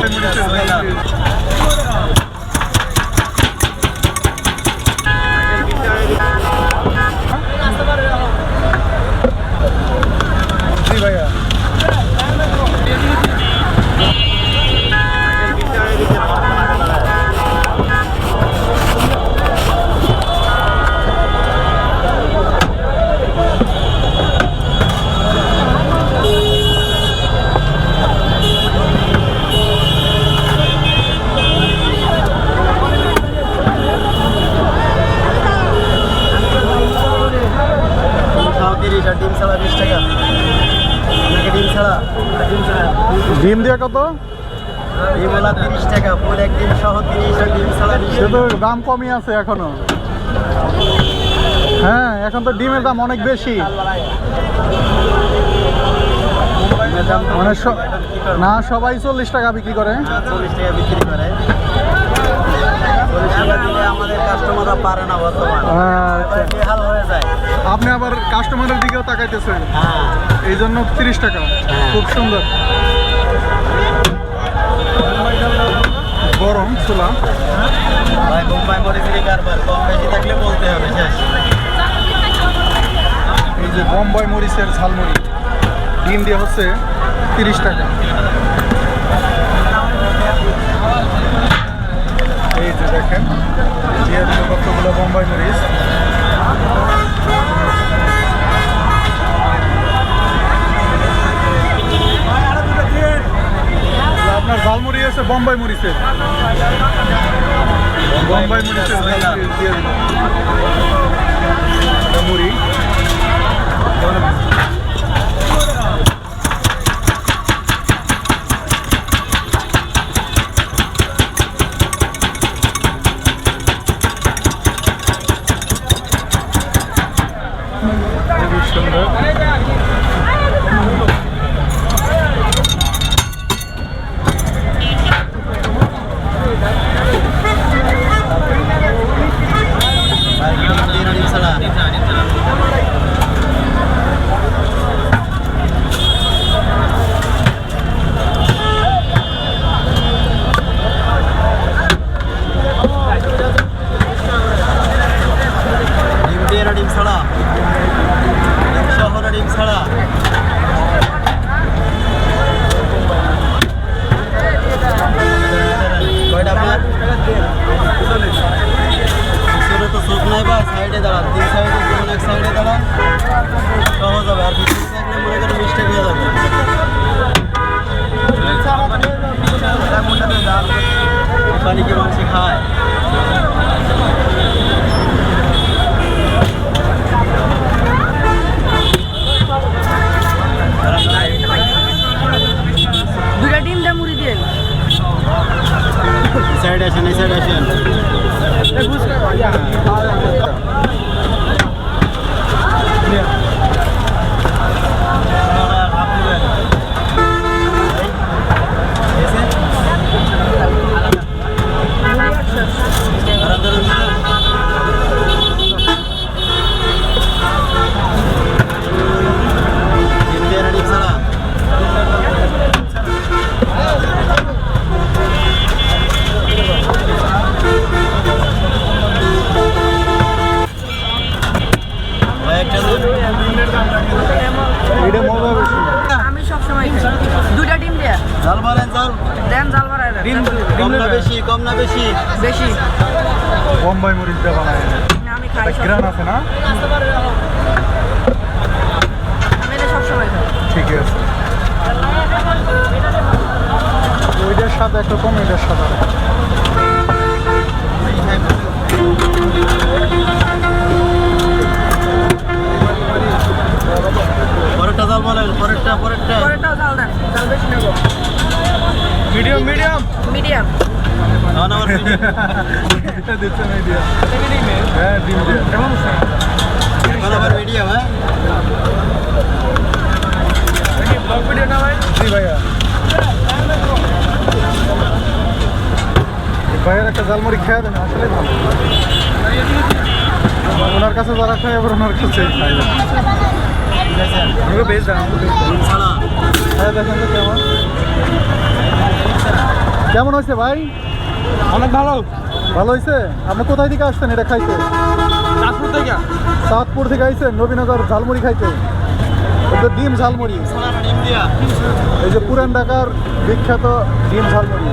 这面是。আর ডিম ছাড়া বিশ টাকা। ডিম ছাড়া ডিম ছাড়া ডিম দিয়ে কত? তিরিশ টাকা ফুল এক ডিম সহ তিরিশ আর ডিম ছাড়া সে তো দাম কমই আছে এখনও। হ্যাঁ এখন তো ডিমের দাম অনেক বেশি। মানে না সবাই চল্লিশ টাকা বিক্রি করে। চল্লিশ টাকা বিক্রি করে। দিলে আমাদের কাস্টমাররা পারে না বর্তমান বেহাল হয়ে যায় আপনি আবার কাস্টমারের দিকেও তাকাইতেছেন। হ্যাঁ। এই জন্য তিরিশ টাকা। খুব সুন্দর। গরম চুলা। ভাই বোম্বাই মরিচেরই কারবার। কম বেশি থাকলে বলতে হবে শেষ। এই যে বোম্বাই মরিচের ঝালমুড়ি। ডিম দিয়ে হচ্ছে তিরিশ টাকা এই যে দেখেন দিয়ে বোম্বাই মরিচ আপনার ঝালমুড়ি আছে বোম্বাই মরিচের বোম্বাই মরিচের দিল এটা মুড়ি খুবই সুন্দর ভাই ডিম আর ডিম ছাড়া ডিম দিয়ে না ডিম ছাড়া ডিম সহ না ডিম ছাড়া কয়টা আপনার পিছনে তো চোখ নাই বা সাইডে দাঁড়ান তিন সাইডে যেমন এক সাইডে দাঁড়ান সহজ হবে আর পিছনে থাকলে মনে করেন মিস্টেক হয়ে যাবে। পানি কি মানুষ খায়। দুটা ডিম দা মুড়ি দিয়ে। সাইড আসেন এই সাইড আসেন। কম না বেশি? বেশি। বোম্বাই মরিচ দিয়ে বানায় আমি খাই সব গ্রান আছে না? আমি এটা সময় খাই। ঠিক আছে। ওইটার সাথে একটা কম এটার সাথে আর পরেরটা জাল বলেন পরেরটা পরেরটা। পরেরটাও জাল দেন জাল বেশি নেব। Medium medium. মিডিয়াম। এখন আমার দিচ্ছে মিডিয়াম হ্যাঁ ডিম দিয়ে কেমন আছে এখন আবার মিডিয়াম হ্যাঁ জি ভাইয়া ভাইয়ের একটা জালমুড়ি খেয়ে দেন আসলে ভালো ওনার কাছে যারা খায় আবার ওনার কাছে খাই ঠিক আছে আমাকে বেশ দাম ডিম ছাড়া হ্যাঁ খায় দেখেন তো কেমন কেমন হয়েছে ভাই অনেক ভালো। ভালো হয়েছে আপনি কোথায় থেকে আসছেন এটা খাইতে? চাঁদপুর থেকে। সাতপুর থেকে আইছেন নবীনগর ঝালমুড়ি খাইতে? এটা ডিম ঝালমুড়ি। এই যে পুরান ঢাকার বিখ্যাত ডিম ঝালমুড়ি।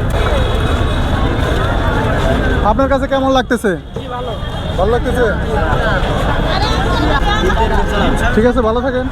আপনার কাছে কেমন লাগতেছে? ভালো। লাগতেছে? ঠিক আছে ভালো থাকেন।